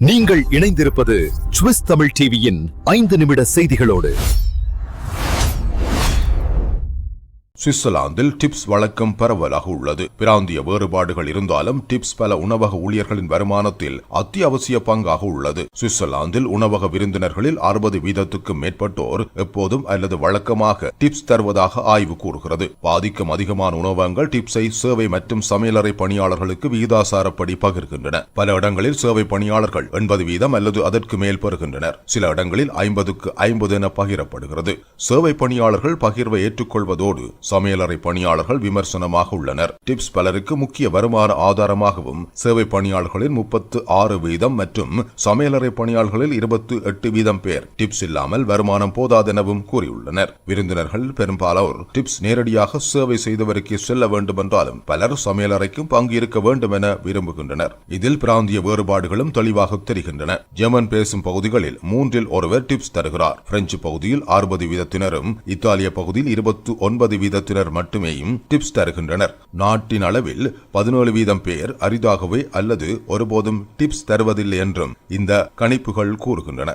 நீங்கள் இணைந்திருப்பது சுவிஸ் தமிழ் டிவியின் ஐந்து நிமிட செய்திகளோடு. சுவிட்சர்லாந்தில் டிப்ஸ் வழக்கம் பரவலாக உள்ளது. பிராந்திய வேறுபாடுகள் இருந்தாலும் டிப்ஸ் பல உணவக ஊழியர்களின் வருமானத்தில் அத்தியாவசிய பங்காக உள்ளது. சுவிட்சர்லாந்தில் உணவக விருந்தினர்களில் அறுபது வீதத்துக்கும் மேற்பட்டோர் எப்போதும் அல்லது வழக்கமாக டிப்ஸ் தருவதாக ஆய்வு கூறுகிறது. பாதிக்கும் அதிகமான உணவகங்கள் டிப்ஸை சேவை மற்றும் சமையலறை பணியாளர்களுக்கு விகிதாசாரப்படி பகிர்கின்றன. பல இடங்களில் சேவை பணியாளர்கள் எண்பது வீதம் அல்லது அதற்கு மேல் பெறுகின்றனர். சில இடங்களில் ஐம்பதுக்கு ஐம்பது என பகிரப்படுகிறது. சேவை பணியாளர்கள் பகிர்வை ஏற்றுக்கொள்வதோடு சமையலறை பணியாளர்கள் விமர்சனமாக உள்ளனர். டிப்ஸ் பலருக்கு முக்கிய வருமான ஆதாரமாகவும் சேவை பணியாளர்களில் முப்பத்து ஆறு வீதம் மற்றும் சமையலறை பணியாளர்களில் இருபத்து எட்டு வீதம் பேர் டிப்ஸ் இல்லாமல் வருமானம் போதாதெனவும் கூறியுள்ளனர். விருந்தினர்கள் பெரும்பாலோர் டிப்ஸ் நேரடியாக சேவை செய்தவருக்கே செல்ல வேண்டும் என்றாலும் பலர் சமையலறைக்கும் பங்கு இருக்க வேண்டும் என விரும்புகின்றனர். இதில் பிராந்திய வேறுபாடுகளும் தெளிவாக தெரிகின்றன. ஜெர்மன் பேசும் பகுதிகளில் மூன்றில் ஒருவர் டிப்ஸ் தருகிறார். பிரெஞ்சு பகுதியில் அறுபது வீதத்தினரும் இத்தாலிய பகுதியில் இருபத்து ஒன்பது வர்க்கத்தினர் மட்டுமேயும் டிப்ஸ் தருகின்றனர். நாட்டின் அளவில் பதினேழு வீதம் பேர் அரிதாகவே அல்லது ஒருபோதும் டிப்ஸ் தருவதில்லை என்றும் இந்த கணிப்புகள் கூறுகின்றன.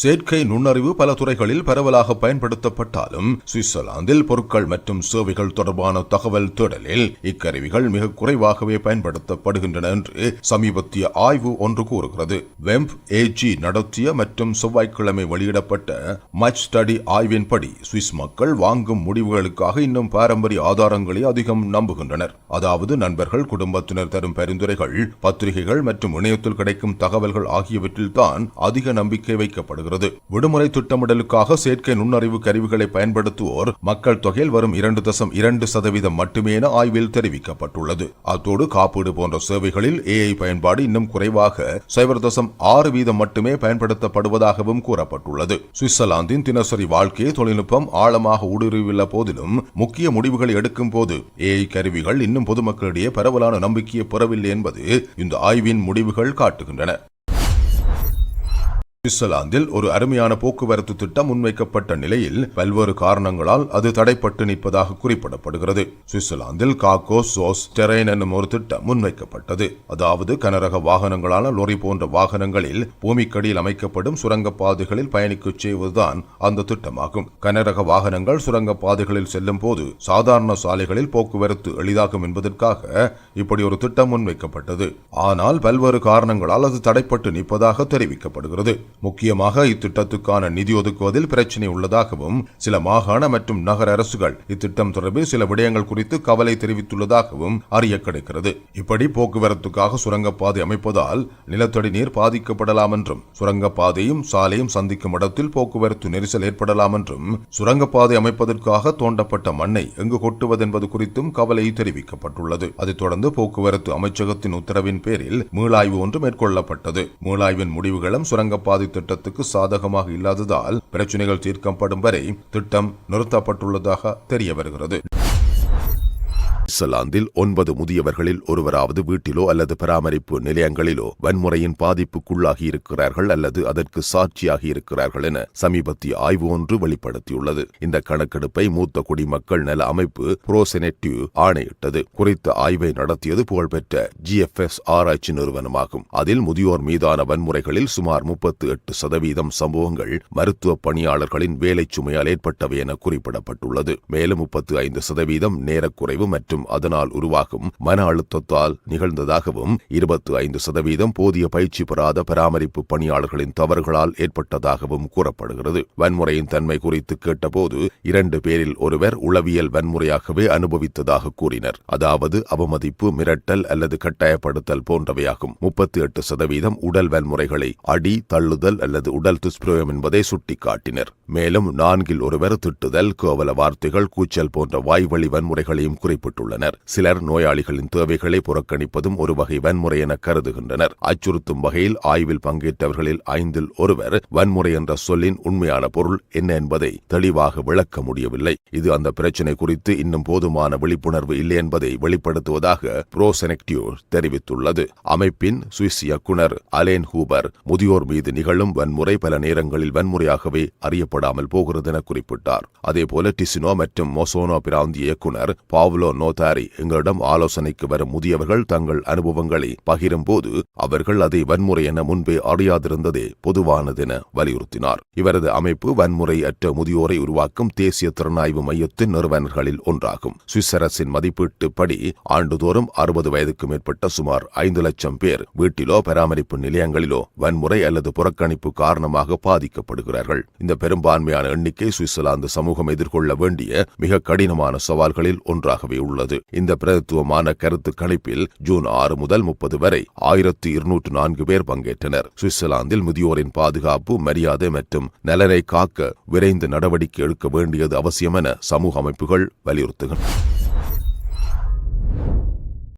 செயற்கை நுண்ணறிவு பல துறைகளில் பரவலாக பயன்படுத்தப்பட்டாலும் சுவிட்சர்லாந்தில் பொருட்கள் மற்றும் சேவைகள் தொடர்பான தகவல் தேடலில் இக்கருவிகள் மிக குறைவாகவே பயன்படுத்தப்படுகின்றன என்று சமீபத்திய ஆய்வு ஒன்று கூறுகிறது. வெம்ப் ஏஜி நடத்திய மற்றும் செவ்வாய்க்கிழமை வெளியிடப்பட்ட மச் ஸ்டடி ஆய்வின்படி சுவிஸ் மக்கள் வாங்கும் முடிவுகளுக்காக இன்னும் பாரம்பரிய ஆதாரங்களை அதிகம் நம்புகின்றனர். அதாவது நண்பர்கள் குடும்பத்தினர் தரும் பரிந்துரைகள் பத்திரிகைகள் மற்றும் இணையத்தில் கிடைக்கும் தகவல்கள் ஆகியவற்றில்தான் அதிக நம்பிக்கை வைக்கப்படும். வைக்கப்படுகிறது விடுமுறை திட்டமிடலுக்காக செயற்கை நுண்ணறிவு கருவிகளை பயன்படுத்துவோர் மக்கள் தொகையில் வரும் இரண்டு தசம் இரண்டு சதவீதம் மட்டுமே என ஆய்வில் தெரிவிக்கப்பட்டுள்ளது. அத்தோடு காப்பீடு போன்ற சேவைகளில் ஏஐ பயன்பாடு இன்னும் குறைவாக சைபர் தசம் ஆறு வீதம் மட்டுமே பயன்படுத்தப்படுவதாகவும் கூறப்பட்டுள்ளது. சுவிட்சர்லாந்தின் தினசரி வாழ்க்கையை தொழில்நுட்பம் ஆழமாக ஊடுருவியுள்ள போதிலும் முக்கிய முடிவுகளை எடுக்கும் போது ஏஐ கருவிகள் இன்னும் பொதுமக்களிடையே பரவலான நம்பிக்கையை பெறவில்லை என்பது இந்த ஆய்வின் முடிவுகள் காட்டுகின்றன. சுவிட்சர்லாந்தில் ஒரு அருமையான போக்குவரத்து திட்டம் முன்வைக்கப்பட்ட நிலையில் பல்வேறு காரணங்களால் அது தடைப்பட்டு நிற்பதாக குறிப்பிடப்படுகிறது. சுவிட்சர்லாந்தில் காக்கோ சோஸ் டெரைன் என்னும் ஒரு திட்டம் முன்வைக்கப்பட்டது. அதாவது கனரக வாகனங்களான லொரி போன்ற வாகனங்களில் பூமிக்கடியில் அமைக்கப்படும் சுரங்கப்பாதைகளில் பயணிக்கச் செய்வதுதான் அந்த திட்டமாகும். கனரக வாகனங்கள் சுரங்கப்பாதைகளில் செல்லும் போது சாதாரண சாலைகளில் போக்குவரத்து எளிதாகும் என்பதற்காக இப்படி ஒரு திட்டம் முன்வைக்கப்பட்டது. ஆனால் பல்வேறு காரணங்களால் அது தடைப்பட்டு நிற்பதாக தெரிவிக்கப்படுகிறது. முக்கியமாக இத்திட்டத்துக்கான நிதி ஒதுக்குவதில் பிரச்சினை உள்ளதாகவும் சில மாகாண மற்றும் நகர அரசுகள் இத்திட்டம் தொடர்பில் சில விடயங்கள் குறித்து கவலை தெரிவித்துள்ளதாகவும் அறிய கிடைக்கிறது இப்படி போக்குவரத்துக்காக சுரங்கப்பாதை அமைப்பதால் நிலத்தடி நீர் பாதிக்கப்படலாம் என்றும் சுரங்கப்பாதையும் சாலையும் சந்திக்கும் இடத்தில் போக்குவரத்து நெரிசல் ஏற்படலாம் என்றும் சுரங்கப்பாதை அமைப்பதற்காக தோண்டப்பட்ட மண்ணை எங்கு கொட்டுவது என்பது குறித்தும் கவலை தெரிவிக்கப்பட்டுள்ளது. அதைத் தொடர்ந்து போக்குவரத்து அமைச்சகத்தின் உத்தரவின் பேரில் மீளாய்வு ஒன்று மேற்கொள்ளப்பட்டது. மீளாய்வின் முடிவுகளும் சுரங்கப்பாதை திட்டத்துக்கு சாதகமாக இல்லாததால் பிரச்சினைகள் தீர்க்கப்படும் வரை திட்டம் நிறுத்தப்பட்டுள்ளதாக தெரிய வருகிறது. சுவிட்சர்லாந்தில் ஒன்பது முதியவர்களில் ஒருவராவது வீட்டிலோ அல்லது பராமரிப்பு நிலையங்களிலோ வன்முறையின் பாதிப்புக்குள்ளாகி இருக்கிறார்கள் அல்லது அதற்கு சாட்சியாகி இருக்கிறார்கள் என சமீபத்திய ஆய்வு ஒன்று வெளிப்படுத்தியுள்ளது. இந்த கணக்கெடுப்பை மூத்த குடிமக்கள் நல அமைப்பு புரோசெனெட்டிவ் ஆணையிட்டது. குறித்த ஆய்வை நடத்தியது புகழ்பெற்ற ஜிஎஃப்எஸ் ஆராய்ச்சி நிறுவனமாகும். அதில் முதியோர் மீதான வன்முறைகளில் சுமார் முப்பத்து எட்டு சதவீதம் சம்பவங்கள் மருத்துவ பணியாளர்களின் வேலை சுமையால் ஏற்பட்டவை என குறிப்பிடப்பட்டுள்ளது. மேலும் முப்பத்து ஐந்து சதவீதம் நேரக்குறைவு மற்றும் அதனால் உருவாகும் மன அழுத்தத்தால் நிகழ்ந்ததாகவும் இருபத்து ஐந்து சதவீதம் போதிய பயிற்சி பெறாத பராமரிப்பு பணியாளர்களின் தவறுகளால் ஏற்பட்டதாகவும் கூறப்படுகிறது. வன்முறையின் தன்மை குறித்து கேட்டபோது இரண்டு பேரில் ஒருவர் உளவியல் வன்முறையாகவே அனுபவித்ததாக கூறினர். அதாவது அவமதிப்பு மிரட்டல் அல்லது கட்டாயப்படுத்தல் போன்றவையாகும். முப்பத்தி எட்டு சதவீதம் உடல் வன்முறைகளை அடி தள்ளுதல் அல்லது உடல் துஷ்பிரயோகம் என்பதை சுட்டிக்காட்டினர். மேலும் நான்கில் ஒருவர் திட்டுதல் கோவல வார்த்தைகள் கூச்சல் போன்ற வாய்வழி வன்முறைகளையும் குறிப்பிட்டுள்ளனர். உள்ளனர் சிலர் நோயாளிகளின் தேவைகளை புறக்கணிப்பதும் ஒரு வகை வன்முறை என கருதுகின்றனர். அச்சுறுத்தும் வகையில் ஆய்வில் பங்கேற்றவர்களில் ஐந்தில் ஒருவர் வன்முறை என்ற சொல்லின் உண்மையான பொருள் என்ன என்பதை தெளிவாக விளக்க முடியவில்லை. இது அந்த பிரச்சினை குறித்து இன்னும் போதுமான விழிப்புணர்வு இல்லை என்பதை வெளிப்படுத்துவதாக புரோசெனக்டியூர் தெரிவித்துள்ளது. அமைப்பின் சுவிஸ் இயக்குனர் அலேன் ஹூபர் முதியோர் மீது நிகழும் வன்முறை பல நேரங்களில் வன்முறையாகவே அறியப்படாமல் போகிறது என குறிப்பிட்டார். அதேபோல டிசினோ மற்றும் மொசோனோ பிராந்திய இயக்குனர் பாவ்லோ நோத்த நோதாரி எங்களிடம் ஆலோசனைக்கு வரும் முதியவர்கள் தங்கள் அனுபவங்களை பகிரும்போது அவர்கள் அதை வன்முறை என முன்பே அறியாதிருந்ததே பொதுவானதென வலியுறுத்தினார். இவரது அமைப்பு வன்முறை அற்ற முதியோரை உருவாக்கும் தேசிய திறனாய்வு மையத்தின் நிறுவனர்களில் ஒன்றாகும். சுவிஸ் அரசின் மதிப்பீட்டுப்படி ஆண்டுதோறும் அறுபது வயதுக்கு மேற்பட்ட சுமார் ஐந்து லட்சம் பேர் வீட்டிலோ பராமரிப்பு நிலையங்களிலோ வன்முறை அல்லது புறக்கணிப்பு காரணமாக பாதிக்கப்படுகிறார்கள். இந்த பெரும்பான்மையான எண்ணிக்கை சுவிட்சர்லாந்து சமூகம் எதிர்கொள்ள வேண்டிய மிக கடினமான சவால்களில் ஒன்றாகவே உள்ளது. உள்ளது இந்த பிரதித்துவமான கருத்து கணிப்பில் ஜூன் ஆறு முதல் முப்பது வரை ஆயிரத்து இருநூற்று நான்கு பேர் பங்கேற்றனர். சுவிட்சர்லாந்தில் முதியோரின் பாதுகாப்பு மரியாதை மற்றும் நலனை காக்க விரைந்து நடவடிக்கை எடுக்க வேண்டியது அவசியம் என சமூக அமைப்புகள் வலியுறுத்துகின்றன.